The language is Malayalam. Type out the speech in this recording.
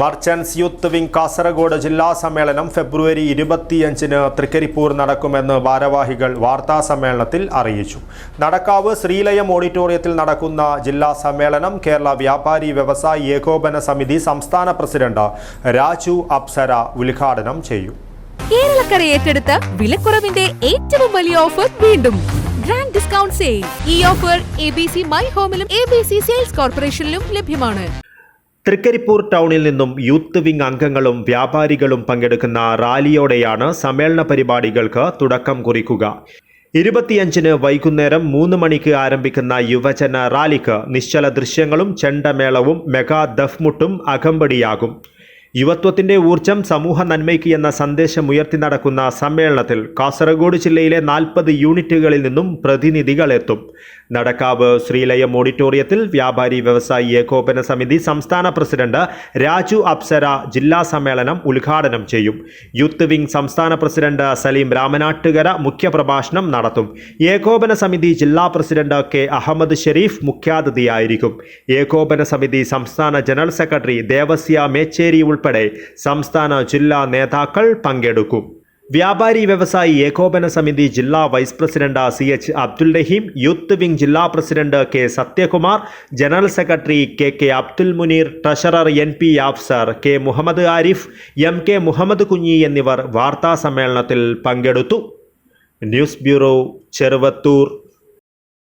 മർച്ചന്റ്സ് യൂത്ത് വിംഗ് കാസർഗോഡ് ജില്ലാ സമ്മേളനം ഫെബ്രുവരി ഇരുപത്തിയഞ്ചിന് തൃക്കരിപ്പൂർ നടക്കുമെന്ന് ഭാരവാഹികൾ വാർത്താ സമ്മേളനത്തിൽ അറിയിച്ചു. നടക്കാവ് ശ്രീലയം ഓഡിറ്റോറിയത്തിൽ നടക്കുന്ന ജില്ലാ സമ്മേളനം കേരള വ്യാപാരി വ്യവസായി ഏകോപന സമിതി സംസ്ഥാന പ്രസിഡന്റ് രാജു അപ്സര ഉദ്ഘാടനം ചെയ്യും. കേരളക്കര ഏറ്റെടുത്ത വിലക്കുറവിന്റെ ഏറ്റവും വലിയ ഓഫർ വീണ്ടും. ഗ്രാൻഡ് ഡിസ്കൗണ്ട് സെയിൽ ഈ offer A B C my ഹോമിലും A B C sales കോർപ്പറേഷനിലും ലഭ്യമാണ്. തൃക്കരിപ്പൂർ ടൗണിൽ നിന്നും യൂത്ത് വിംഗ് അംഗങ്ങളും വ്യാപാരികളും പങ്കെടുക്കുന്ന റാലിയോടെയാണ് സമ്മേളന പരിപാടികൾക്ക് തുടക്കം കുറിക്കുക. ഇരുപത്തിയഞ്ചിന് വൈകുന്നേരം മൂന്ന് മണിക്ക് ആരംഭിക്കുന്ന യുവജന റാലിക്ക് നിശ്ചല ദൃശ്യങ്ങളും ചെണ്ടമേളവും മെഗാ ദഫ്മുട്ടും അകമ്പടിയാകും. യുവത്വത്തിന്റെ ഊർജം സമൂഹ നന്മയ്ക്ക് എന്ന സന്ദേശം ഉയർത്തി നടക്കുന്ന സമ്മേളനത്തിൽ കാസർഗോഡ് ജില്ലയിലെ നാൽപ്പത് യൂണിറ്റുകളിൽ നിന്നും പ്രതിനിധികൾ എത്തും നടക്കാവ് ശ്രീലയം ഓഡിറ്റോറിയത്തിൽ വ്യാപാരി വ്യവസായി ഏകോപന സമിതി സംസ്ഥാന പ്രസിഡന്റ് രാജു അപ്സര ജില്ലാ സമ്മേളനം ഉദ്ഘാടനം ചെയ്യും. യൂത്ത് വിംഗ് സംസ്ഥാന പ്രസിഡന്റ് സലീം രാമനാട്ടുകര മുഖ്യപ്രഭാഷണം നടത്തും. ഏകോപന സമിതി ജില്ലാ പ്രസിഡന്റ് കെ അഹമ്മദ് ഷെരീഫ് മുഖ്യാതിഥിയായിരിക്കും. ഏകോപന സമിതി സംസ്ഥാന ജനറൽ സെക്രട്ടറി ദേവസ്യ മേച്ചേരി ഉൾപ്പെടെ സംസ്ഥാന ജില്ലാ നേതാക്കൾ പങ്കെടുക്കും. വ്യാപാരി വ്യവസായി ഏകോപന സമിതി ജില്ലാ vice president C H Abdul Raheem youth wing ജില്ലാ president K Sathyakumar general secretary K K Abdul Muneer treasurer N P Afsar K Muhammad Arif M K Muhammad Kunhi എന്നിവർ വാർത്താ സമ്മേളനത്തിൽ പങ്കെടുത്തു. News bureau Cheruvathur.